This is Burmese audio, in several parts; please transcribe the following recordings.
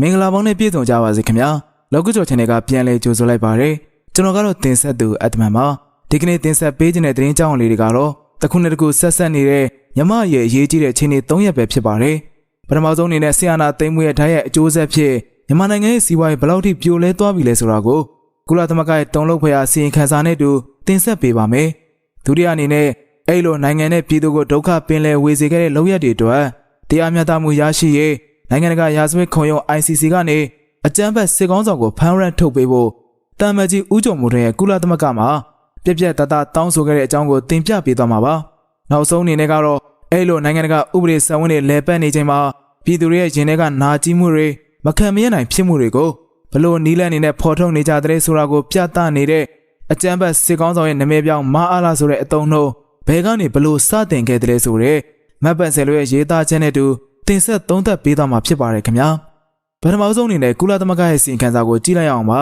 မင်္ဂလာပေါင်းနဲ့ပြည့်စုံကြပါစေခင်ဗျာလောကကျော် channel ကပြန်လည်ကြိုဆိုလိုက်ပါရစေကျွန်တော်ကတော့တင်ဆက်သူအတ္တမန်ပါဒီကနေ့တင်ဆက်ပေးခြင်းတဲ့သတင်းကြောင်းလေးတွေကတော့တစ်ခုနဲ့တစ်ခုဆက်ဆက်နေတဲ့မြမရဲ့အရေးကြီးတဲ့အခြေအနေ၃ရက်ပဲဖြစ်ပါတယ်ပထမဆုံးအနေနဲ့ဆီယနာသိမ်းမှုရဲ့ဓာတ်ရဲ့အကျိုးဆက်ဖြစ်မြန်မာနိုင်ငံရဲ့စီးပွားရေးဘယ်လောက်ထိပြိုလဲသွားပြီလဲဆိုတာကိုကုလသမဂ္ဂရဲ့တုံ့လောက်ဖွယ်ရာစီရင်ခံစာနဲ့တူတင်ဆက်ပေးပါမယ်ဒုတိယအနေနဲ့အဲ့လိုနိုင်ငံနဲ့ပြည်သူကိုဒုက္ခပင်လယ်ဝေစေခဲ့တဲ့လောက်ရက်တွေအတွက်တရားမျှတမှုရရှိရေး နိုင်ငံတကာရာဇဝတ်ခုံရုံး ICC ကနေအကြမ်းဖက်စစ်ကောင်းဆောင်ကိုဖမ်းရန်ထုတ်ပေးဖို့တမ်မကြီးဦးကျော်မိုးထွန်းရဲ့ကုလသမဂ္ဂမှာပြက်ပြက်တတတောင်းဆိုခဲ့တဲ့အကြောင်းကိုတင်ပြပေးသွားမှာပါ။နောက်ဆုံးအနေနဲ့ကတော့အဲ့လိုနိုင်ငံတကာဥပဒေစံဝင်တွေလဲပတ်နေချိန်မှာပြည်သူတွေရဲ့ရင်ထဲကနာကျင်မှုတွေမခံမရနိုင်ဖြစ်မှုတွေကိုဘလို့နီးလန်းနေနဲ့ဖော်ထုတ်နေကြတဲ့ဆိုတာကိုပြသနေတဲ့အကြမ်းဖက်စစ်ကောင်းဆောင်ရဲ့နာမည်ပြောင်းမအားလာဆိုတဲ့အတုံးနှုံးဘယ်ကနေဘလို့စတင်ခဲ့တဲ့လဲဆိုတဲ့မတ်ပန်ဆယ်လိုရဲ့ရေးသားချက်နဲ့တူ တင်ဆက်သုံးသပ်ပေးသွားမှာဖြစ်ပါတယ်ခင်ဗျာပထမဆုံးအနေနဲ့ကုလသမဂ္ဂရဲ့စီရင်ခံစာကိုကြည့်လိုက်အောင်ပါ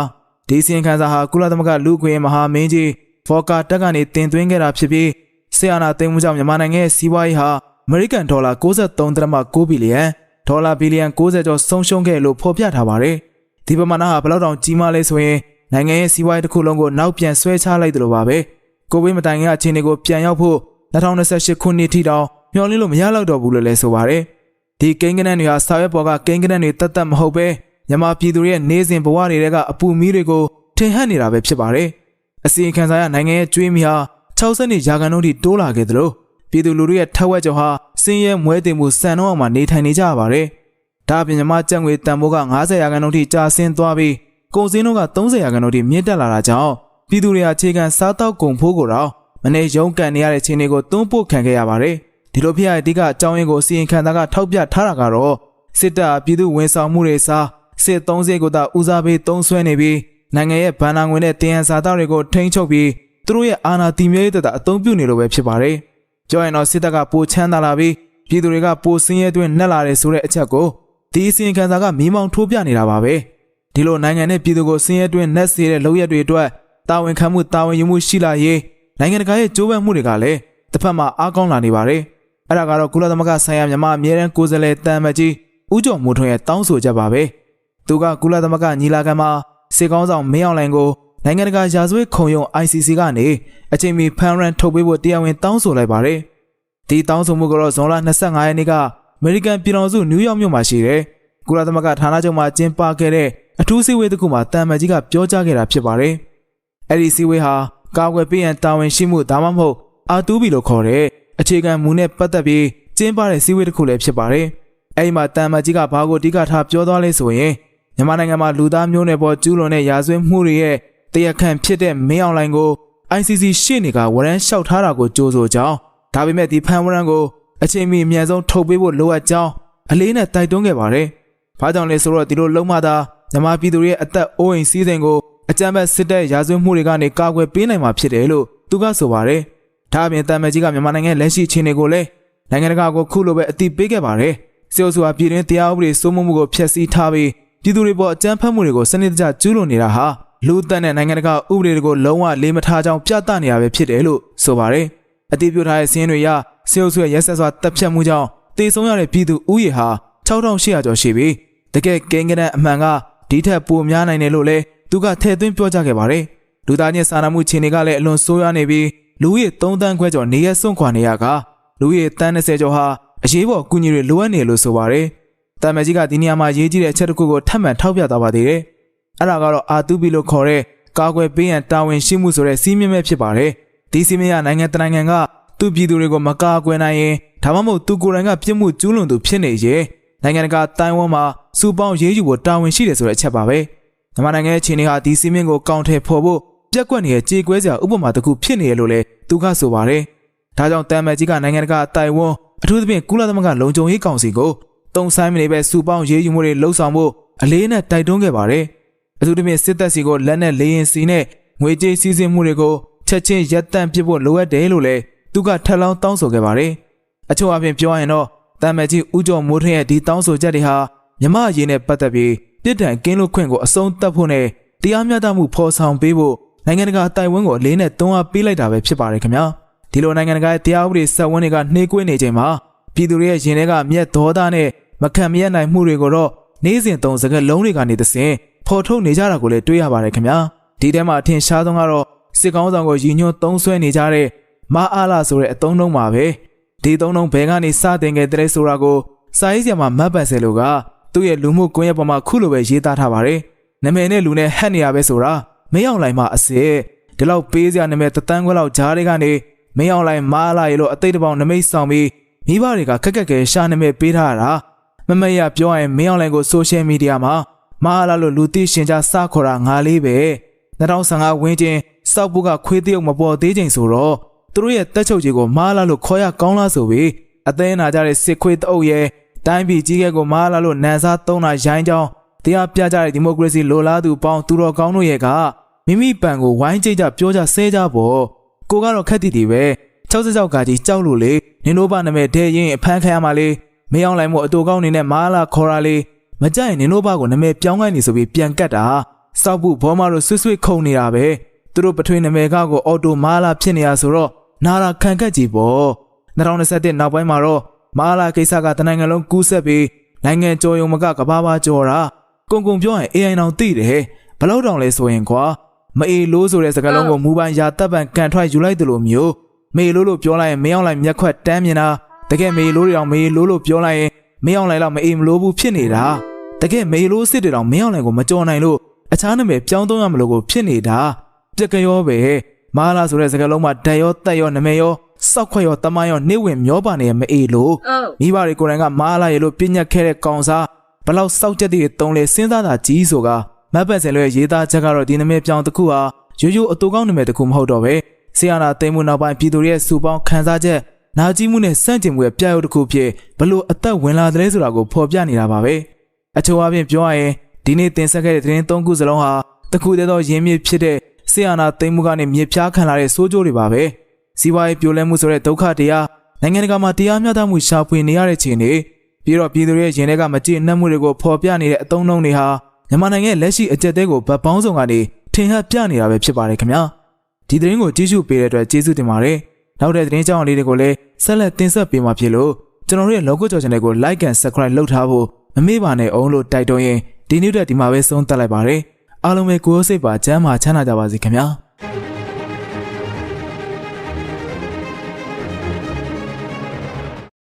ဒီစီရင်ခံစာဟာကုလသမဂ္ဂလူ့အခွင့်အရေးမဟာမင်းကြီးဖော်ကာတက်ကနေတင်သွင်းခဲ့တာဖြစ်ပြီးဆီယနာသိမ်းမှုကြောင့်မြန်မာနိုင်ငံရဲ့စီးပွားရေးဟာအမေရိကန်ဒေါ်လာ63.6ဘီလီယံဒေါ်လာဘီလီယံ60ကျော်ဆုံးရှုံးခဲ့လို့ဖော်ပြထားပါတယ်ဒီပမာဏဟာဘယ်လောက်တောင်ကြီးမားလဲဆိုရင်နိုင်ငံရဲ့စီးပွားရေးတစ်ခုလုံးကိုနောက်ပြန်ဆွဲချလိုက်တယ်လို့ပါပဲကိုဗစ်မတိုင်ခင်အခြေအနေကိုပြန်ရောက်ဖို့2028ခုနှစ်ထိတောင်မျှော်လင့်လို့မရတော့တော့ဘူးလို့လည်းဆိုပါတယ် ဒီကိန်းဂဏန်းတွေဟာစာရွက်ပေါ်ကကိန်းဂဏန်းတွေတတ်တတ်မဟုတ်ပဲမြန်မာပြည်သူတွေရဲ့နေစဉ်ဘဝတွေကအပူမီးတွေကိုထင်ဟပ်နေတာပဲဖြစ်ပါတယ်အစီရင်ခံစာရနိုင်ငံရဲ့ကျွေးမီဟာ60နှစ်ရာခိုင်နှုန်းထိတိုးလာခဲ့သလိုပြည်သူလူထုရဲ့ထက်ဝက်ကျော်ဟာစင်းရဲမွဲတင်မှုစံနှုန်းအောင်မှနေထိုင်နေကြရပါတယ်ဒါအပြင်မြမကြက်ငွေတန်ဖိုးက90ရာခိုင်နှုန်းထိကျဆင်းသွားပြီးကုန်စည်နှုန်းက30ရာခိုင်နှုန်းထိမြင့်တက်လာတာကြောင့်ပြည်သူတွေဟာအခြေခံစားတောက်ကုန်ဖိုးကိုတော့မနေရုံးကန်နေရတဲ့ခြေအနေကိုတွန်းပို့ခံခဲ့ရပါတယ် ဒီလိုဖြစ်ရတဲ့အဓိကအကြောင်းရင်းကိုစီရင်ခံတာကထောက်ပြထားတာကတော့စစ်တပ်ပြည်သူဝန်ဆောင်မှုတွေစားစစ်သုံးစိတ်ကိုသာဦးစားပေးသုံးစွဲနေပြီးနိုင်ငံရဲ့ဗန်နာငွေနဲ့တင်ဟန်စာသားတွေကိုထိန်းချုပ်ပြီးသူတို့ရဲ့အာဏာတည်မြဲရေးတအသုံးပြုနေလို့ပဲဖြစ်ပါတယ်။ကြောက်ရင်တော့စစ်တပ်ကပိုချမ်းသာလာပြီးပြည်သူတွေကပိုစင်းရဲသွင်းနှက်လာတယ်ဆိုတဲ့အချက်ကိုဒီအစီရင်ခံစာကမိမောင်းထိုးပြနေတာပါပဲ။ဒီလိုနိုင်ငံနဲ့ပြည်သူကိုစင်းရဲသွင်းနှက်စေတဲ့လုပ်ရက်တွေအတွက်တာဝန်ခံမှုတာဝန်ယူမှုရှိလာရေးနိုင်ငံတကာရဲ့ကြိုးပမ်းမှုတွေကလည်းတစ်ဖက်မှာအားကောင်းလာနေပါတယ်။ အဲ့ဒါကတော့ကုလသမဂ္ဂဆိုင်ရာမြန်မာအမြဲတမ်းကိုယ်စားလှယ်တန်မကြီးဦးကျော်မိုးထွန်းရဲ့တောင်းဆိုချက်ပါပဲ။သူကကုလသမဂ္ဂညီလာခံမှာစစ်ကောင်းဆောင်မင်းအောင်လှိုင်ကိုနိုင်ငံတကာရာဇဝတ်ခုံရုံး ICC ကနေအချိန်မီဖန်ရန်ထုတ်ပေးဖို့တရားဝင်တောင်းဆိုလိုက်ပါတယ်။ဒီတောင်းဆိုမှုကတော့ဇွန်လ25ရက်နေ့ကအမေရိကန်ပြည်ထောင်စုနယူးယောက်မြို့မှာရှိတဲ့ကုလသမဂ္ဂဌာနချုပ်မှာကျင်းပခဲ့တဲ့အထူးစည်းဝေးတစ်ခုမှာတန်မကြီးကပြောကြားခဲ့တာဖြစ်ပါတယ်။အဲ့ဒီစည်းဝေးဟာကာကွယ်ပေးရန်တာဝန်ရှိမှုဒါမှမဟုတ်အာတူးဘီလို့ခေါ်တဲ့ အခြေခံမူနဲ့ပတ်သက်ပြီးကျင်းပတဲ့စည်းဝေးတစ်ခုလည်းဖြစ်ပါတယ်။အဲ့ဒီမှာတန်မကြီးကဘာကိုအဓိကထားပြောသွားလဲဆိုရင်မြန်မာနိုင်ငံမှာလူသားမျိုးနွယ်ပေါ်ကျူးလွန်တဲ့ရာဇဝတ်မှုတွေရဲ့တရားခံဖြစ်တဲ့မင်းအောင်လှိုင်ကို ICC ရှေ့နေကဝရမ်းလျှောက်ထားတာကိုကြိုးဆိုကြောင်းဒါပေမဲ့ဒီဖန်ဝရမ်းကိုအချိန်မီအမြန်ဆုံးထုတ်ပေးဖို့လိုအပ်ကြောင်းအလေးနဲ့တိုက်တွန်းခဲ့ပါတယ်။ဘာကြောင့်လဲဆိုတော့ဒီလိုလုံးမသာမြန်မာပြည်သူတွေရဲ့အသက်အိုးအိမ်စီးစိမ်ကိုအကြမ်းဖက်စစ်တပ်ရာဇဝတ်မှုတွေကနေကာကွယ်ပေးနိုင်မှာဖြစ်တယ်လို့သူကဆိုပါတယ်။ ဒါအပြင်တမ်မကြီးကမြန်မာနိုင်ငံလက်ရှိအခြေအနေကိုလည်းနိုင်ငံတကာကိုခုလိုပဲအတိပေးခဲ့ပါတယ်။စစ်အုပ်စုဟာပြည်တွင်းတရားဥပဒေစိုးမိုးမှုကိုဖျက်ဆီးထားပြီးပြည်သူတွေပေါ်အကြမ်းဖက်မှုတွေကိုစနစ်တကျကျူးလွန်နေတာဟာလူသက်တဲ့နိုင်ငံတကာဥပဒေတွေကိုလုံးဝလေးမထားကြောင်းပြသနေတာပဲဖြစ်တယ်လို့ဆိုပါတယ်။အတိပြုထားတဲ့စီးရင်တွေရစစ်အုပ်စုရဲ့ရက်ဆက်စွာတပ်ဖြတ်မှုကြောင့်တေဆုံးရတဲ့ပြည်သူဥယေဟာ6800ကျော်ရှိပြီးတကယ်ကိန်းကနအမှန်ကဒီထက်ပိုများနိုင်တယ်လို့လည်းသူကထည့်သွင်းပြောကြားခဲ့ပါတယ်။လူသားချင်းစာနာမှုခြေနေကလည်းအလွန်ဆိုးရွားနေပြီး လူဦးရေ3တန်းခွဲကျော်နေရစွန့်ခွာနေရကလူဦးရေတန်း20ကျော်ဟာအရေးပေါ်ကူညီတွေလိုအပ်နေလို့ဆိုပါတယ်။တာမကြီးကဒီနေရာမှာရေးကြည့်တဲ့အချက်တစ်ခုကိုထပ်မံထောက်ပြသွားပါသေးတယ်။အဲ့ဒါကတော့အာတူဘီလို့ခေါ်တဲ့ကာကွယ်ပေးရန်တာဝန်ရှိမှုဆိုတဲ့စီးမြင့်မဲ့ဖြစ်ပါတယ်။ဒီစီးမြင့်ရနိုင်ငံတနိုင်ငံကသူ့ပြည်သူတွေကိုမကာကွယ်နိုင်ရင်ဒါမှမဟုတ်သူကိုယ်တိုင်ကပြစ်မှုကျူးလွန်သူဖြစ်နေရဲ့နိုင်ငံတကာတိုင်ဝမ်မှာစူပေါင်းရေးယူဖို့တာဝန်ရှိတယ်ဆိုတဲ့အချက်ပါပဲ။မြန်မာနိုင်ငံရဲ့ခြေနေဟာဒီစီးမြင့်ကိုကောင်းထည့်ဖော်ဖို့ ပြက်ကွက်နေတဲ့ကြေကွဲစရာဥပမာတစ်ခုဖြစ်နေရလို့လေသူကဆိုပါတယ်။ဒါကြောင့်တမ်မကြီးကနိုင်ငံတကာတိုင်ဝမ်အထူးသဖြင့်ကုလသမဂ္ဂလုံခြုံရေးကောင်စီကိုတုံဆိုင်မနေပဲစူပေါင်းရေးယူမှုတွေလှုံ့ဆော်ဖို့အလေးနဲ့တိုက်တွန်းခဲ့ပါတယ်။အထူးသဖြင့်စစ်တပ်စီကိုလက်နက်လေရင်စီနဲ့ငွေကြေးစည်းစိမ်မှုတွေကိုချက်ချင်းရပ်တန့်ပစ်ဖို့လိုအပ်တယ်လို့လည်းသူကထပ်လောင်းတောင်းဆိုခဲ့ပါတယ်။အချို့အပြင်ပြောရရင်တော့တမ်မကြီးဦးကျော်မိုးထွန်းရဲ့ဒီတောင်းဆိုချက်တွေဟာမြမအရေးနဲ့ပတ်သက်ပြီးပြစ်ဒဏ်ကင်းလွတ်ခွင့်ကိုအဆုံးသတ်ဖို့နဲ့တရားမျှတမှုဖော်ဆောင်ပေးဖို့ နိုင်ငံတကာတိုင်ဝမ်ကိုအလေးနဲ့တွန်းအားပေးလိုက်တာပဲဖြစ်ပါတယ်ခင်ဗျာ။ဒီလိုနိုင်ငံတကာရဲ့တရားဥပဒေစက်ဝန်းတွေကနှေးကွေးနေချိန်မှာပြည်သူတွေရဲ့ရင်ထဲကမြက်ဒေါသနဲ့မခံမရနိုင်မှုတွေကိုတော့နေ့စဉ်သုံးစကားလုံးတွေကနေတဆင့်ဖော်ထုတ်နေကြတာကိုလည်းတွေ့ရပါတယ်ခင်ဗျာဒီထဲမှာအထင်ရှားဆုံးကတော့စစ်ကောင်းဆောင်ကိုရည်ညွှန်းသုံးဆွဲနေကြတဲ့မအားလာဆိုတဲ့အသုံးနှုန်းပါပဲဒီသုံးနှုန်းဘယ်ကနေစတင်ခဲ့တဲ့ဆိုတာကိုစာရေးဆရာမမတ်ပတ်ဆယ်လိုကသူ့ရဲ့လူမှုကွန်ရက်ပေါ်မှာခုလိုပဲရေးသားထားပါတယ်နာမည်နဲ့လူနဲ့ဟက်နေရပဲဆိုတာ မရောက်လိုက်မှအစ်စ်ဒီလောက်ပေးစရာနာမည်တသန်းခွဲလောက်ဂျားတွေကနေမရောက်လိုက်မာလာရေလို့အသိတပေါင်းနမိတ်ဆောင်ပြီးမိဘတွေကခက်ခက်ခဲရှာနာမည်ပေးထားတာမမရပြောရင်မရောက်လိုက်ကိုဆိုရှယ်မီဒီယာမှာမာလာလို့လူသိရှင်ကြားစခေါ်တာငါလေးပဲ2015ဝင်းချင်းစောက်ဘူးကခွေးတရုပ်မပေါ်သေးချိန်ဆိုတော့သူတို့ရဲ့တက်ချုပ်ကြီးကိုမာလာလို့ခေါ်ရကောင်းလားဆိုပြီးအသင်းနာကြတဲ့စစ်ခွေးတအုပ်ရဲ့တိုင်းပြည်ကြီးကဲကိုမာလာလို့နန်စားသုံးတာရိုင်းကြောင်း တရားပြကြတဲ့ဒီမိုကရေစီလိုလားသူပေါင်းသူတော်ကောင်းတို့ရဲ့ကမိမိပံကိုဝိုင်းကြိတ်ကြပြောကြဆဲကြပေါ့ကိုကတော့ခက်တီတီပဲ66ကကြီးကြောက်လို့လေနင်တို့ဘာနာမည်ဒဲရင်အဖမ်းခံရမှာလေမင်းအောင်လိုက်မို့အတူကောင်းနေနဲ့မာလာခေါ်တာလေမကြိုက်နင်တို့ဘာကိုနာမည်ပြောင်းခိုင်းနေဆိုပြီးပြန်ကတ်တာစောက်ဘူးဘောမတို့ဆွဆွခုံနေတာပဲသူတို့ပထွေးနာမည်ကကိုအော်တိုမာလာဖြစ်နေရဆိုတော့နာလာခံကတ်ကြည့်ပေါ့2021နောက်ပိုင်းမှာတော့မာလာကိစ္စကတနိုင်ငံလုံးကူးဆက်ပြီးနိုင်ငံကျော်ယုံမကကဘာဘာကျော်တာ ကုံကုံပြောရင် AI တောင်သိတယ်ဘလောက်တောင်လဲဆိုရင်ကွာမအေလို့ဆိုတဲ့စကားလုံးကိုမူပိုင်ရာတပ်ပံကန်ထွက်ယူလိုက်တယ်လို့မျိုးမေလို့လို့ပြောလိုက်ရင်မင်းအောင်လိုက်မျက်ခွက်တန်းမြင်တာတကယ်မေလို့တွေအောင်မေလို့လို့ပြောလိုက်ရင်မင်းအောင်လိုက်တော့မအေမလို့ဘူးဖြစ်နေတာတကယ်မေလို့စစ်တွေတော့မင်းအောင်လိုက်ကိုမကြော်နိုင်လို့အခြားနာမည်ပြောင်းသုံးရမလို့ကိုဖြစ်နေတာပြက်ကရောပဲမာလာဆိုတဲ့စကားလုံးမှာဓာတ်ရောတက်ရောနာမည်ရောစောက်ခွက်ရောတမန်ရောနေဝင်မျောပါနေရမအေလို့ Oh. မိဘတွေကိုယ်တိုင်ကမာလာရေလို့ပြညတ်ခဲ့တဲ့ကောင်စား ဘလောက်စောက်ချက်တွေတုံးလဲစဉ်းစားတာကြီးဆိုကမတ်ပတ်စင်လွဲရေးသားချက်ကတော့ဒီနာမည်ပြောင်းတစ်ခုဟာရိုးရိုးအတူကောင်းနာမည်တစ်ခုမဟုတ်တော့ပဲဆီယနာသိမ်းမှုနောက်ပိုင်းပြည်သူတွေရဲ့စုပေါင်းခံစားချက်နာကြီးမှုနဲ့စန့်ကျင်မှုရဲ့ပြရုပ်တစ်ခုဖြစ်ဘလို့အသက်ဝင်လာတယ်ဆိုတာကိုဖော်ပြနေတာပါပဲအချို့အပြင်ပြောရရင်ဒီနေ့တင်ဆက်ခဲ့တဲ့သတင်းသုံးခုစလုံးဟာတစ်ခုတည်းသောရင်းမြစ်ဖြစ်တဲ့ဆီယနာသိမ်းမှုကနေမြေဖြားခံလာတဲ့စိုးကျိုးတွေပါပဲစီးပွားရေးပြိုလဲမှုဆိုတဲ့ဒုက္ခတရားနိုင်ငံတကာမှာတရားမျှတမှုရှာဖွေနေရတဲ့ချိန်တွေ ပြီးတော့ပြည်သူတွေရဲ့ရင်ထဲကမကြည်နှက်မှုတွေကိုဖော်ပြနေတဲ့အသုံးအနှုန်းတွေဟာမြန်မာနိုင်ငံရဲ့လက်ရှိအကြက်တဲကိုဗတ်ပေါင်းဆောင်ကနေထင်ဟပ်ပြနေတာပဲဖြစ်ပါတယ်ခင်ဗျာဒီသတင်းကိုကြည့်ရှုပေးတဲ့အတွက်ကျေးဇူးတင်ပါတယ်နောက်တဲ့သတင်းကြောင်းလေးတွေကိုလည်းဆက်လက်တင်ဆက်ပေးမှာဖြစ်လို့ကျွန်တော်တို့ရဲ့ logo ကြော် channel ကို like and subscribe လုပ်ထားဖို့မမေ့ပါနဲ့အောင်လို့တိုက်တွန်းရင်ဒီနေ့တက်ဒီမှာပဲဆုံးသက်လိုက်ပါတယ်အားလုံးပဲကိုယ်စိတ်ပါကျမ်းမာချမ်းသာကြပါစေခင်ဗျာ